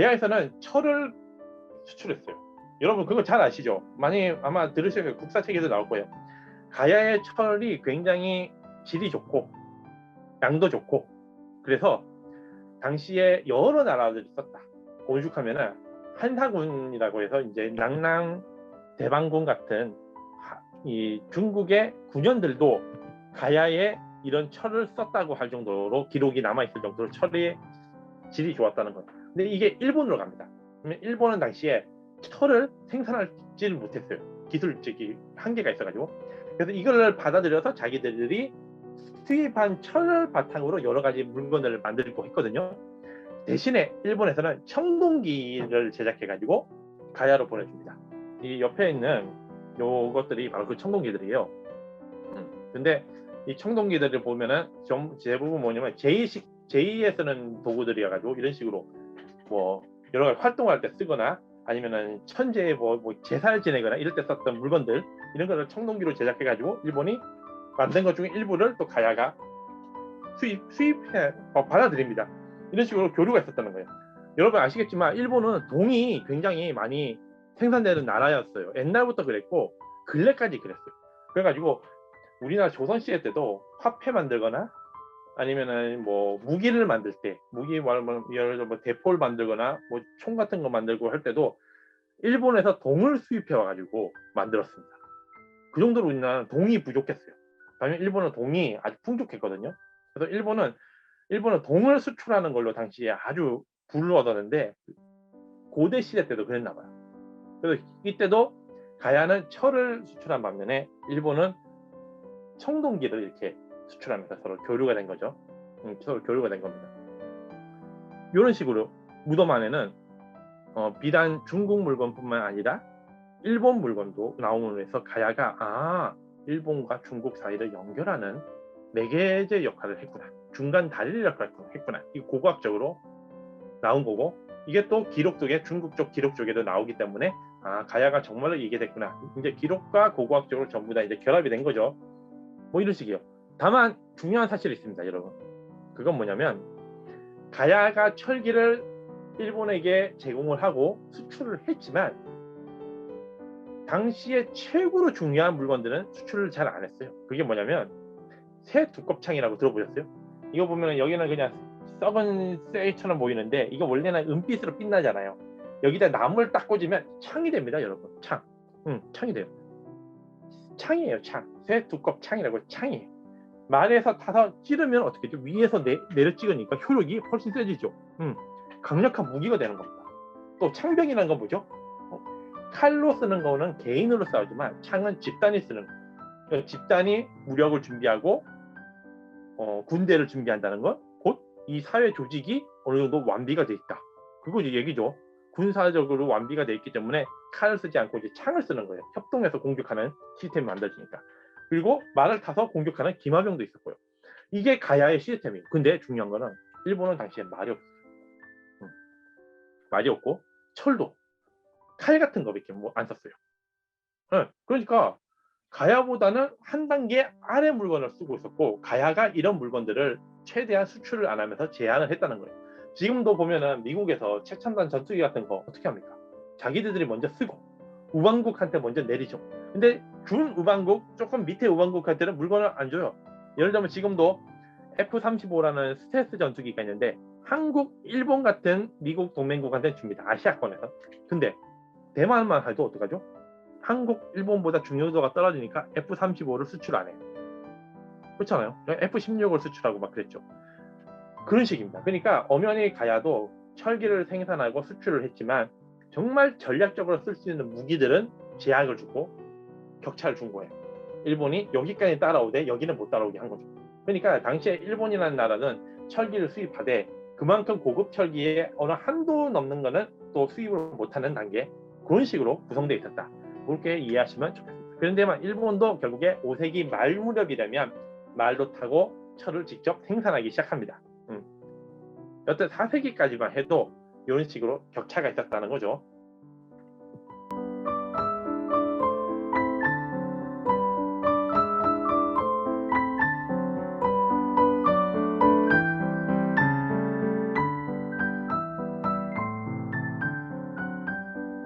가야에서는 철을 수출했어요. 여러분 그거 잘 아시죠? 많이 아마 들으시면 국사책에도 나올 거예요. 가야의 철이 굉장히 질이 좋고 양도 좋고 그래서 당시에 여러 나라들이 썼다. 오죽하면은 한사군이라고 해서 이제 낭랑 대방군 같은 하- 이 중국의 군현들도 가야에 이런 철을 썼다고 할 정도로 기록이 남아 있을 정도로 철의 질이 좋았다는 거예요. 근데 이게 일본으로 갑니다. 그러면 일본은 당시에 철을 생산하지를 못했어요. 기술적인 한계가 있어가지고. 그래서 이걸 받아들여서 자기들이 수입한 철을 바탕으로 여러 가지 물건을 만들고 했거든요. 대신에 일본에서는 청동기를 제작해가지고 가야로 보내줍니다. 이 옆에 있는 요것들이 바로 그 청동기들이에요. 음, 근데 이 청동기들을 보면은 좀 대부분 뭐냐면 제2식 제2에 쓰는 도구들이어가지고 이런 식으로 뭐 여러 가지 활동할 때 쓰거나 아니면은 천재 뭐, 뭐 제사를 지내거나 이럴 때 썼던 물건들 이런 거를 청동기로 제작해 가지고 일본이 만든 것 중에 일부를 또 가야가 수입 수입해 어, 받아들입니다. 이런 식으로 교류가 있었다는 거예요. 여러분 아시겠지만 일본은 동이 굉장히 많이 생산되는 나라였어요. 옛날부터 그랬고 근래까지 그랬어요. 그래가지고 우리나라 조선 시대 때도 화폐 만들거나 아니면은 뭐 무기를 만들 때 무기 말하면 예를 들어 뭐 대포를 만들거나 뭐 총 같은 거 만들고 할 때도 일본에서 동을 수입해 와가지고 만들었습니다. 그 정도로 우리나라는 동이 부족했어요. 반면 일본은 동이 아주 풍족했거든요. 그래서 일본은 일본은 동을 수출하는 걸로 당시에 아주 부를 얻었는데 고대 시대 때도 그랬나 봐요. 그래서 이때도 가야는 철을 수출한 반면에 일본은 청동기를 이렇게 수출하면서 서로 교류가 된 거죠. 음, 서로 교류가 된 겁니다. 이런 식으로 무덤 안에는 어, 비단 중국 물건뿐만 아니라 일본 물건도 해서 가야가 아 일본과 중국 사이를 연결하는 매개제 역할을 했구나. 중간 다리 역할을 했구나. 이 고고학적으로 나온 거고 이게 또 기록 쪽에 중국 쪽 기록 쪽에도 나오기 때문에 아 가야가 정말로 이게 됐구나. 이제 기록과 고고학적으로 전부 다 이제 결합이 된 거죠. 뭐 이런 식이요. 다만 중요한 사실이 있습니다, 여러분. 그건 뭐냐면 가야가 철기를 일본에게 제공을 하고 수출을 했지만 당시에 최고로 중요한 물건들은 수출을 잘 안 했어요. 그게 뭐냐면 새 두껍창이라고 들어보셨어요? 이거 보면 여기는 그냥 썩은 쇠처럼 보이는데 이거 원래는 은빛으로 빛나잖아요. 여기다 나무를 딱 꽂으면 창이 됩니다, 여러분. 창. 응, 창이 돼요. 창이에요, 창. 새 두껍 창이라고 창이에요. 말에서 타서 찌르면 어떻게 죠 위에서 내, 내려 찍으니까 효력이 훨씬 세지죠. 음, 강력한 무기가 되는 겁니다. 또 창병이라는 건 뭐죠? 어, 칼로 쓰는 거는 개인으로 싸우지만 창은 집단이 쓰는 거예요. 그러니까 집단이 무력을 준비하고 어, 군대를 준비한다는 건 곧 이 사회 조직이 어느 정도 완비가 돼 있다. 그거 이제 얘기죠. 군사적으로 완비가 돼 있기 때문에 칼을 쓰지 않고 이제 창을 쓰는 거예요. 협동해서 공격하는 시스템이 만들어지니까. 그리고 말을 타서 공격하는 기마병도 있었고요. 이게 가야의 시스템이에요. 근데 중요한 거는 일본은 당시에 말이 없어요. 음. 말이 없고 철도 칼 같은 거밖에 뭐 안 썼어요. 네, 그러니까 가야보다는 한 단계 아래 물건을 쓰고 있었고 가야가 이런 물건들을 최대한 수출을 안 하면서 제한을 했다는 거예요. 지금도 보면은 미국에서 최첨단 전투기 같은 거 어떻게 합니까? 자기들이 먼저 쓰고 우방국한테 먼저 내리죠. 근데 준 우방국 조금 밑에 우방국한테는 물건을 안 줘요. 예를 들면 지금도 F-35라는 스텔스 전투기가 있는데 한국, 일본 같은 미국 동맹국한테 줍니다. 아시아권에서. 근데 대만만 해도 어떡하죠? 한국, 일본보다 중요도가 떨어지니까 F-35를 수출 안 해요. 그렇잖아요. F-16을 수출하고 막 그랬죠. 그런 식입니다. 그러니까 엄연히 가야도 철기를 생산하고 수출을 했지만 정말 전략적으로 쓸 수 있는 무기들은 제약을 주고 격차를 준 거예요. 일본이 여기까지 따라오되 여기는 못 따라오게 한 거죠. 그러니까 당시에 일본이라는 나라는 철기를 수입하되 그만큼 고급 철기에 어느 한도 넘는 거는 또 수입을 못하는 단계 그런 식으로 구성되어 있었다. 그렇게 이해하시면 좋겠습니다. 그런데만 일본도 결국에 5세기 말 무렵이라면 말로 타고 철을 직접 생산하기 시작합니다. 음. 여튼 4세기까지만 해도 이런 식으로 격차가 있었다는 거죠.